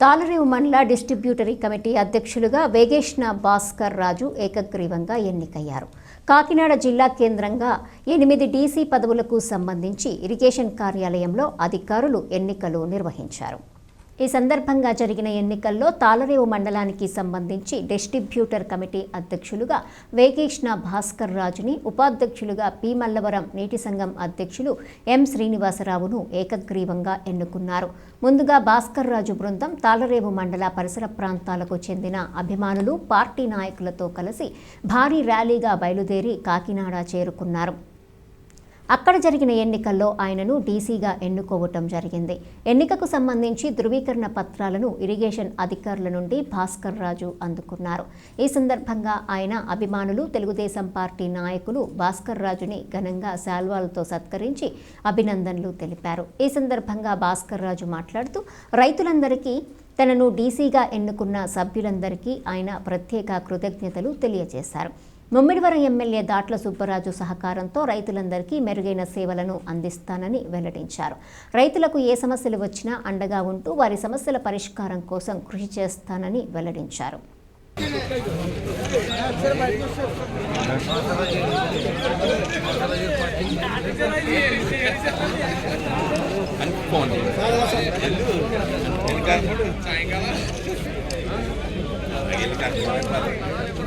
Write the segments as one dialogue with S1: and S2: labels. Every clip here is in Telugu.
S1: తాళరేవు మండల డిస్ట్రిబ్యూటరీ కమిటీ అధ్యక్షులుగా వేగేష్ణ భాస్కర్ రాజు ఏకగ్రీవంగా ఎన్నికయ్యారు. కాకినాడ జిల్లా కేంద్రంగా ఎనిమిది డీసీ పదవులకు సంబంధించి ఇరిగేషన్ కార్యాలయంలో అధికారులు ఎన్నికలు నిర్వహించారు. ఈ సందర్భంగా జరిగిన ఎన్నికల్లో తాలరేవు మండలానికి సంబంధించి డిస్ట్రిబ్యూటర్ కమిటీ అధ్యక్షులుగా వేగేష్ణ భాస్కర్ రాజుని ఉపాధ్యక్షులుగా పి మల్లవరం నీటి సంఘం అధ్యక్షులు ఎం శ్రీనివాసరావును ఏకగ్రీవంగా ఎన్నుకున్నారు. ముందుగా భాస్కర్ రాజు బృందం తాళరేవు మండల పరిసర ప్రాంతాలకు చెందిన అభిమానులు పార్టీ నాయకులతో కలిసి భారీ ర్యాలీగా బయలుదేరి కాకినాడ చేరుకున్నారు. అక్కడ జరిగిన ఎన్నికల్లో ఆయనను డీసీగా ఎన్నుకోవటం జరిగింది. ఎన్నికకు సంబంధించి ధృవీకరణ పత్రాలను ఇరిగేషన్ అధికారుల నుండి భాస్కర్ రాజు అందుకున్నారు. ఈ సందర్భంగా ఆయన అభిమానులు తెలుగుదేశం పార్టీ నాయకులు భాస్కర్ రాజుని ఘనంగా శాల్వాలతో సత్కరించి అభినందనలు తెలిపారు. ఈ సందర్భంగా భాస్కర్ రాజు మాట్లాడుతూ రైతులందరికీ తనను డీసీగా ఎన్నుకున్న సభ్యులందరికీ ఆయన ప్రత్యేక కృతజ్ఞతలు తెలియజేశారు. ముమ్మిడివరం ఎమ్మెల్యే దాట్ల సుబ్బరాజు సహకారంతో రైతులందరికీ మెరుగైన సేవలను అందిస్తానని వెల్లడించారు. రైతులకు ఏ సమస్యలు వచ్చినా అండగా ఉంటూ వారి సమస్యల పరిష్కారం కోసం కృషి చేస్తానని వెల్లడించారు.
S2: సాయంకాలం.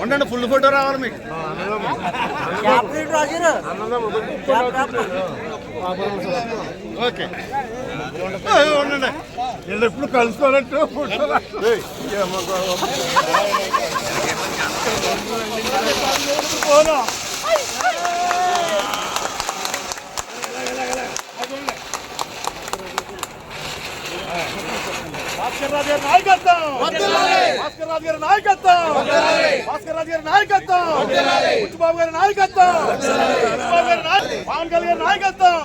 S3: ఉండండి ఫుల్ ఫోటో రావాలి మీకు. ఓకే. ఉండండి. వీళ్ళు ఎప్పుడు కలుసుకోవాలంటే ఫోటో రా- భాస్కర్ రాజు గారి నాయకత్వం! భాస్కర్ రాజు గారి నాయకత్వం! భాస్కర్ రాజు గారి నాయకత్వం! బుచ్చిబాబు గారి నాయకత్వం! బుచ్చిబాబు గారి నాయ- పవన్ కళ్యాణ్ గారి నాయకత్వం!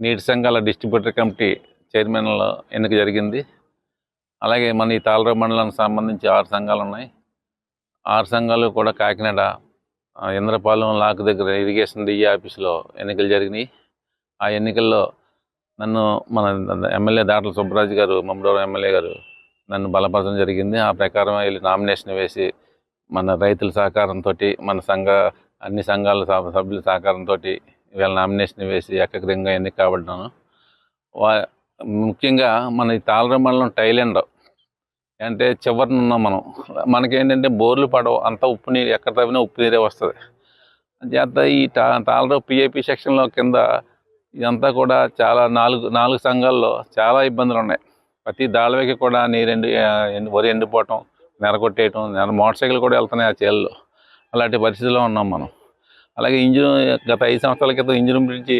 S4: నీటి సంఘాల డిస్ట్రిబ్యూటర్ కమిటీ చైర్మన్ల ఎన్నిక జరిగింది. అలాగే మన ఈ తాళరావు మండలానికి సంబంధించి ఆరు సంఘాలు ఉన్నాయి. ఆరు సంఘాలు కూడా కాకినాడ ఇంద్రపాలెం లాక్ దగ్గర ఇరిగేషన్ డిఈ ఆఫీసులో ఎన్నికలు జరిగినాయి. ఆ ఎన్నికల్లో నన్ను మన ఎమ్మెల్యే దాటల సుబ్బరాజు గారు మమ్మడవరం ఎమ్మెల్యే గారు నన్ను బలపరచడం జరిగింది. ఆ ప్రకారం వెళ్ళి నామినేషన్ వేసి మన రైతుల సహకారంతో మన సంఘ అన్ని సంఘాల సభ- సభ్యుల సహకారంతో ఇవాళ నామినేషన్ వేసి ఏకగ్రంగా ఎన్నిక కాబడ్డాను వా ముఖ్యంగా మన ఈ తాళరం మండలం టైలెండ్. అంటే చివరిన ఉన్నాం మనం. మనకేంటంటే బోర్లు పడవు అంతా ఉప్పు నీరు ఎక్కడ తవ్వినా ఉప్పు నీరే వస్తుంది. చేత ఈ టా తాళరావు పిఐపి సెక్షన్లో కింద ఇదంతా కూడా చాలా నాలుగు నాలుగు సంఘాల్లో చాలా ఇబ్బందులు ఉన్నాయి ప్రతి దాళవేకి కూడా నీరు ఎండి ఎండి- వరి ఎండిపోవటం నెరగొట్టేయటం నెర మోటార్ సైకిల్ కూడా వెళ్తున్నాయి ఆ చేల్లో. అలాంటి పరిస్థితిలో ఉన్నాం మనం. అలాగే ఇంజిన్ గత ఐదు సంవత్సరాల క్రితం ఇంజిన్ బ్రిడ్జి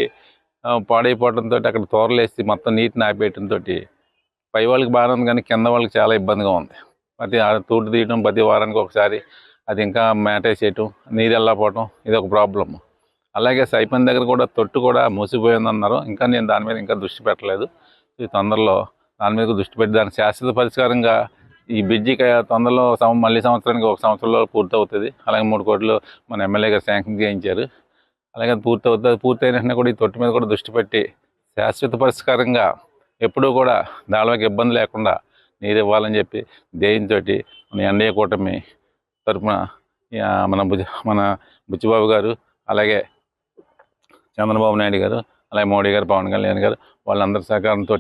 S4: పాడైపోవడంతో అక్కడ తోరలేసి మొత్తం నీటిని ఆపేయడంతో పై వాళ్ళకి బాగానే ఉంది కానీ కింద వాళ్ళకి చాలా ఇబ్బందిగా ఉంది. ప్రతి ఆ తీయడం ప్రతి వారానికి ఒకసారి అది ఇంకా మేటేసేయటం నీరు వెళ్ళకపోవటం ఇది ఒక ప్రాబ్లమ్. అలాగే సైపన్ దగ్గర కూడా తొట్టు కూడా మూసిపోయిందన్నారు. ఇంకా నేను దాని మీద ఇంకా దృష్టి పెట్టలేదు. ఈ తొందరలో దాని మీద దృష్టి పెట్టి దాని శాశ్వత పరిష్కారంగా ఈ బ్రిడ్జికి తొందరలో సం- మళ్ళీ సంవత్సరానికి ఒక సంవత్సరంలో పూర్తి అవుతుంది అలాగే మూడు కోట్లు మన ఎమ్మెల్యే గారు శాంక్షన్ చేయించారు. అలాగే అది పూర్తి అవుతుంది పూర్తి వెంటనే కూడా ఈ తొట్టి మీద కూడా దృష్టి పెట్టి శాశ్వత పరిష్కారంగా ఎప్పుడూ కూడా దానిలోకి ఇబ్బంది లేకుండా నీరు ఇవ్వాలని చెప్పి దేయంతో మన ఎన్డీఏ కూటమి తరఫున మన భుజ మన బుచ్చిబాబు గారు అలాగే చంద్రబాబు నాయుడు గారు అలాగే మోడీ గారు పవన్ కళ్యాణ్ గారు వాళ్ళందరి సహకారంతో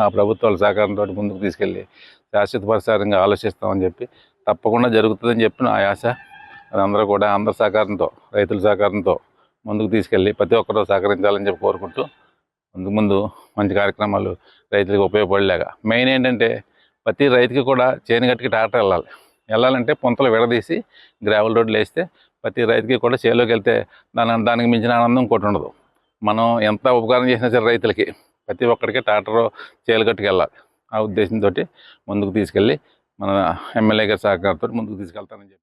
S4: ఆ ప్రభుత్వాల సహకారంతో ముందుకు తీసుకెళ్ళి శాశ్వత పరిసారంగా ఆలోచిస్తామని చెప్పి తప్పకుండా జరుగుతుందని చెప్పి నా ఆశ. అది అందరూ కూడా అందరి సహకారంతో రైతుల సహకారంతో ముందుకు తీసుకెళ్ళి ప్రతి ఒక్కరూ సహకరించాలని చెప్పి కోరుకుంటూ ముందు ముందు మంచి కార్యక్రమాలు రైతులకు ఉపయోగపడలేక మెయిన్ ఏంటంటే ప్రతి రైతుకి కూడా చేను గట్టికి ట్రాక్టర్ వెళ్ళాలి. వెళ్ళాలంటే పొంతలు విడదీసి గ్రావెల్ రోడ్లు వేస్తే ప్రతి రైతుకి కూడా చేలోకి వెళ్తే దాని దానికి మించిన ఆనందం ఇంకోటి ఉండదు. మనం ఎంత ఉపకారం చేసినా సరే రైతులకి ప్రతి ఒక్కరికి ట్రాక్టర్ చేలు కట్టుకు ఆ ఉద్దేశంతో ముందుకు తీసుకెళ్ళి మన ఎమ్మెల్యే గారి సహకారంతో ముందుకు తీసుకెళ్తానని చెప్పి